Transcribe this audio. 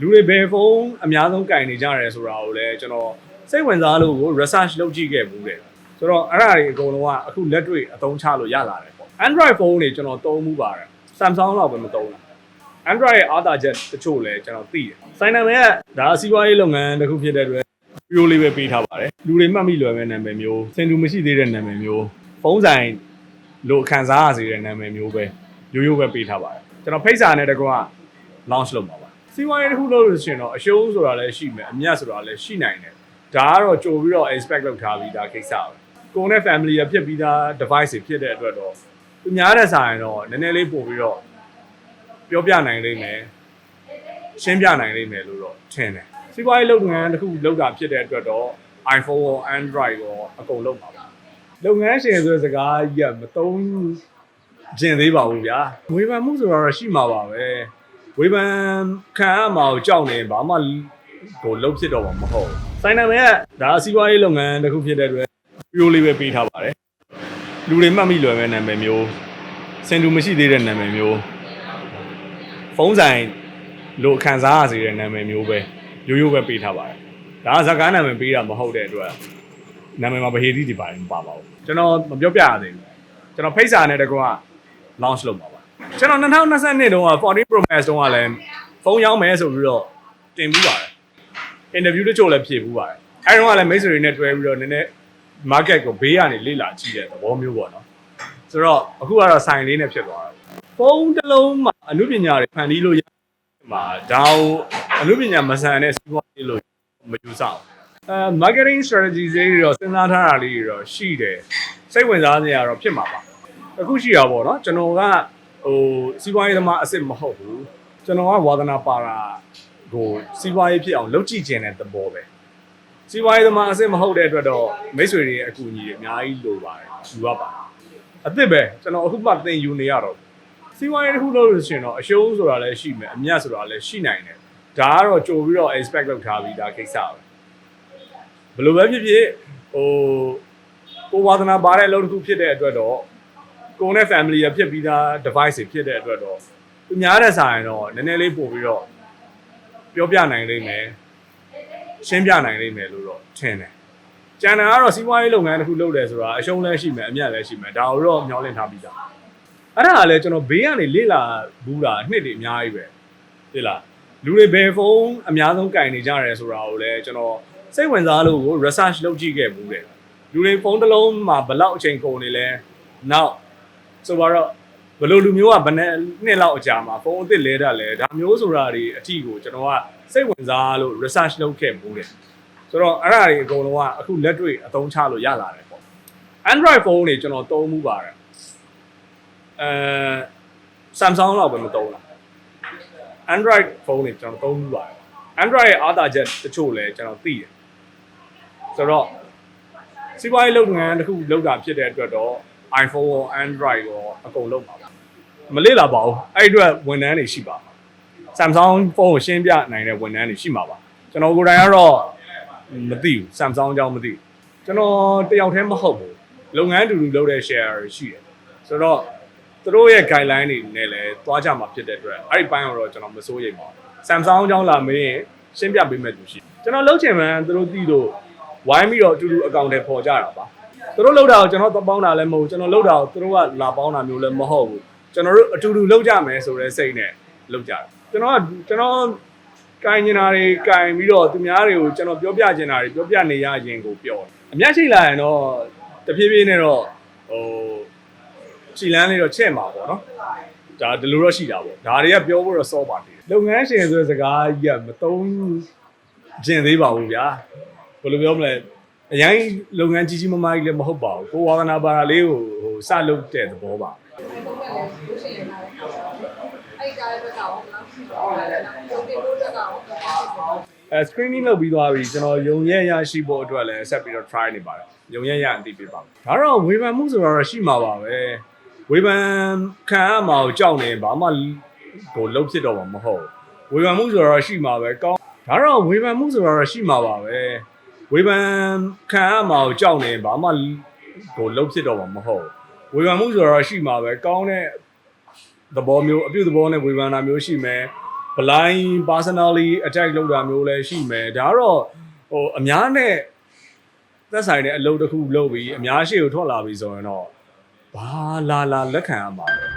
လူတွေဘယ်ဖုန်းအများဆုံးကင်နေကြရဲဆိုတာကိုလည်းကျွန်တော်စိတ်ဝင်စားလို့ကို research လုပ်ကြည့်ခဲ့ဘူးတယ်ဆိုတော့အဲ့ဒါတွေအကုန်လုံးကအခုလက်တွေ့အသုံးချလို့ရလာတယ်ပေါ့ Android ဖုန်းတွေကျွန်တော်သုံးမှုပါတယ် Samsung တော့ပဲမသုံးဘူး Android ရဲ့အားသာချက်တချို့လည်းကျွန်တော်သိတယ်။ဆိုင်နာမည်ကဒါစီးပွားရေးလုပ်ငန်းတစ်ခုဖြစ်တဲ့အတွက်ရိုးလေးပဲပေးထားပါတယ်။လူတွေမှတ်မိလွယ်မဲ့နာမည်မျိုးစင်တူမရှိသေးတဲ့နာမည်မျိုးဖုန်းဆိုင်လို့ခံစားရစေတဲ့နာမည်မျိုးပဲရိုးရိုးပဲပေးထားပါတယ်။ကျွန်တော်ဖိတ်စာနဲ့တကွာ launch လုပ်ပါပါ။ စီးပွားရေးတစ်ခုလုပ်လို့ရှိရင်တော့အရှုံးဆိုတာလည်းရှိမယ်အမြတ်ဆိုတာလည်းရှိနိုင်တယ်။ဒါကတော့ကြိုပြီးတော့ expect လုပ်ထားပြီးသားကိစ္စပဲ။ကိုယ်နဲ့ family ရဖြစ်ပြီးသား device တွေဖြစ်တဲ့အတွက်တော့သူများတဲ့ဆိုင်တော့နည်းနည်းလေးပို့ပြီးတော့ပြောပြနိုင်လိမ့်မယ်ရှင်းပြနိုင်လိမ့်မယ်လို့တော့ထင်တယ်စီးပွားရေးလုပ်ငန်းတစ်ခုလုပ်တာဖြစ်တဲ့အတွက်တော့ iPhone ရော Android ရောအကုန်လုံးပါပါလုပ်ငန်းရှင်ဆိုတဲ့စကားကြီးကမသုံးကျင်သေးပါဘူးဗျာဝေဖန်မှုဆိုတော့ရှိမှာပါပဲ ဝေဖန်ခံရမှာကိုကြောက်နေဘာမှကိုလုံးဖြစ်တော့မှာမဟုတ်ဘူးဆိုင်နာမည်ကဒါစီးပွားရေးလုပ်ငန်းတစ်ခုဖြစ်တဲ့အတွက်ပြိုးလေးပဲပေးထားပါတယ်လူတွေမှတ်မိလွယ်မဲ့နာမည်မျိုးစင်တူမရှိသေးတဲ့နာမည်မျိုးဖုန်းဆိုင်လို့ခံစားရစေတဲ့နာမည်မျိုးပဲရိုးရိုးပဲပေးထားပါတယ်။ဒါကဇာတ်ကားနာမည်ပေးတာမဟုတ်တဲ့အတွက်နာမည်မှာဗဟေတိတွေပါတယ်မပါပါဘူး။ကျွန်တော်မပြောပြရသေးဘူး။ကျွန်တော်ဖိတ်စာနဲ့တကွာ launch လုပ်ပါပါ။ ကျွန်တော်2022တုန်းက14 Pro Max တုန်းကလည်းဖုန်းရောင်းမယ်ဆိုပြီးတော့တင်ပြီးပါတယ်။ interview တချို့လည်းဖြေပြီးပါတယ်။အဲဒီတော့ကလည်းမိတ်ဆွေတွေနဲ့တွဲပြီးတော့နည်းနည်း market ကိုဘေးကနေလေ့လာကြည့်တဲ့သဘောမျိုးပေါ့နော်။ဆိုတော့အခုကတော့ဆိုင်လေးနဲ့ဖြစ်သွားတယ်။ဖုန်းတစ်လုံးမှာအမှုပညာတွေဖန်တီးလို့ရမှာဒါကိုအမှုပညာမဆန်တဲ့စီးပွားရေးလို့မယူဆအောင်အဲ marketing strategy တွေတော့စဉ်းစားထားတာလေးတွေတော့ရှိတယ်စိတ်ဝင်စားစရာတော့ဖြစ်မှာပါအခုရှိတာပေါ့နော်ကျွန်တော်က ဟိုစီးပွားရေးသမားအစ်စ်မဟုတ်ဘူးကျွန်တော်ကဝါသနာပါတာကိုစီးပွားရေးဖြစ်အောင်လုပ်ကြည့်ခြင်းတဲ့သဘောပဲစီးပွားရေးသမားအစ်စ်မဟုတ်တဲ့အတွက်တော့မိတ်ဆွေတွေရဲ့အကူအညီတွေအများကြီးလိုပါတယ်ယူရပါအစ်စ်ပဲကျွန်တော်အခုမှသင်ယူနေရတော့စီးပွားရေးတစ်ခုလုပ်လို့ရှိရင်တော့အရှုံးဆိုတာလည်းရှိမယ်အမြတ်ဆိုတာလည်းရှိနိုင်တယ်ဒါကတော့ကြိုပြီးတော့ expect လုပ်ထားပြီးသားကိစ္စပဲဘယ်လိုပဲဖြစ်ဖြစ်ဟိုကိုဝါသနာပါတဲ့အလုပ်တစ်ခုဖြစ်တဲ့အတွက်တော့ ကိုယ်နဲ့ family ရဖြစ်ပြီးသား device တွေဖြစ်တဲ့အတွက်တော့သူများတဲ့ဆိုင်တော့နည်းနည်းလေးပို့ပြီးတော့ပြောပြနိုင်လိမ့်မယ်ရှင်းပြနိုင်လိမ့်မယ်လို့တော့ထင်တယ်ကျန်တာကတော့စီးပွားရေးလုပ်ငန်းတစ်ခုလုပ်တယ်ဆိုတာအရှုံးလည်းရှိမယ်အမြတ်လည်းရှိမယ်ဒါကိုတော့မျှော်လင့်ထားပြီးသားအဲ့ဒါကလည်းကျွန်တော်ဘေးကနေလေ့လာဘူးတာနှစ်တွေအများကြီးပဲသိလားလူတွေဘယ်ဖုန်းအများဆုံးကင်နေကြရဲဆိုတာကိုလည်းကျွန်တော်စိတ်ဝင်စားလို့ကို research လုပ်ကြည့်ခဲ့ဘူးတယ်လူတွေဖုန်းတစ်လုံးမှာဘယ်လောက်အချိန်ကုန်နေလဲနောက် ဆိုတော့ဘယ်လိုလူမျိုးကဘယ်နဲ့နှစ်လောက်အကြာမှာဖုန်းအစ်စ်လဲတတ်လဲဒါမျိုးဆိုတာတွေအထီကိုကျွန်တော်ကစိတ်ဝင်စားလို့ research လုပ်ခဲ့ဘူးတယ်ဆိုတော့အဲ့ဒါတွေအကုန်လုံးကအခုလက်တွေ့အသုံးချလို့ရလာတယ်ပေါ့ Android ဖုန်းတွေကျွန်တော်သုံးမှုပါတယ်အဲ Samsung တော့ပဲမသုံးလား Android ဖုန်းတွေကျွန်တော်သုံးဘူးပါတယ် Android ရဲ့အားသာချက်တချို့လည်းကျွန်တော်သိတယ်ဆိုတော့စီးပွားရေးလုပ်ငန်းတစ်ခုလုပ်တာဖြစ်တဲ့အတွက်တော့ iPhone ရော Android ရောအကုန်လုံးပါပါမလေ့လာပါဘူးအဲ့ဒီအတွက်ဝန်ထမ်းတွေရှိပါမှာ Samsung ဖုန်းကိုရှင်းပြနိုင်တဲ့ဝန်ထမ်းတွေရှိမှာပါကျွန်တော်ကိုယ်တိုင်ကတော့မသိဘူး Samsung အကြောင်းမသိဘူးကျွန်တော်တယောက်တည်းမဟုတ်ဘူးလုပ်ငန်းတူတူလုပ်တဲ့ share ရှိတယ်ဆိုတော့သူတို့ရဲ့ guideline တွေနဲ့လည်းသွားကြမှာဖြစ်တဲ့အတွက်အဲ့ဒီပိုင်းတော့ကျွန်တော်မစိုးရိမ်ပါဘူး။ Samsung အကြောင်းလာမင်းရှင်းပြပေးမဲ့သူရှိ။ကျွန်တော်လှုပ်ချင်မှန်းသူတို့သိလို့ဝိုင်းပြီးတော့အတူတူအကောင့်တွေပေါ်ကြတာပါ။ သူတို့လှုပ်တာကိုကျွန်တော်သပေါင်းတာလည်းမဟုတ်ဘူးကျွန်တော်လှုပ်တာကိုသူတို့ကလာပေါင်းတာမျိုးလည်းမဟုတ်ဘူး။ကျွန်တော်တို့အတူတူလှုပ်ကြမယ်ဆိုတဲ့စိတ်နဲ့လှုပ်ကြတာ။ကျွန်တော်ကကျွန်တော်ကင်နေတာတွေကင်ပြီးတော့သူများတွေကိုကျွန်တော်ပြောပြချင်တာတွေပြောပြနေရရင်ကိုပြောတယ်။အများရှိလာရင်တော့တဖြည်းဖြည်းနဲ့တော့ဟိုခြိလန်းလေးတော့ချက်မှာပေါ့နော်ဒါဒီလိုတော့ရှိတာပေါ့ဒါတွေကပြောဖို့တော့စောပါသေးတယ်လုပ်ငန်းရှင်ဆိုတဲ့စကားကြီးကမသုံးကျင်သေးပါဘူးဗျာဘယ်လိုပြောမလဲ အရင်လုပ်ငန်းကြီးကြီးမားမားကြီးလည်းမဟုတ်ပါဘူးကိုဝါသနာပါတာလေးကိုဟိုစလုပ်တဲ့သဘောပါအဲ့ဒါလည်းတော့ဘယ်လောက်ရှိပါလဲ။ဒီလိုတော့တော့အဲ screening လုပ်ပြီးသွားပြီကျွန်တော်ယုံရဲရရှိဖို့အတွက်လည်းဆက်ပြီးတော့ try နေပါတယ်ယုံရဲရအသိပေးပါမယ်ဒါတော့ဝေဖန်မှုဆိုတော့ရှိမှာပါပဲဝေဖန်ခံရမှာကိုကြောက်နေဘာမှကိုလုံးဖြစ်တော့မှာမဟုတ်ဘူးဝေဖန်မှုဆိုတော့ရှိမှာပဲကောင်းဒါတော့ဝေဖန်မှုဆိုတော့ရှိမှာပါပဲ ဝေဖန်ခံရမှာကိုကြောက်နေဘာမှကိုလုံးဖြစ်တော့မှာမဟုတ်ဘူးဝေဖန်မှုဆိုတော့ရှိမှာပဲကောင်းတဲ့သဘောမျိုးအပြုသဘောနဲ့ဝေဖန်တာမျိုးရှိမယ်ဘ blind personally attack လုပ်တာမျိုးလည်းရှိမယ်ဒါကတော့ဟိုအများနဲ့သက်ဆိုင်တဲ့အလုပ်တစ်ခုလုပ်ပြီးအများရှိကိုထွက်လာပြီဆိုရင်တော့ဘာလာလာလက်ခံရမှာလဲ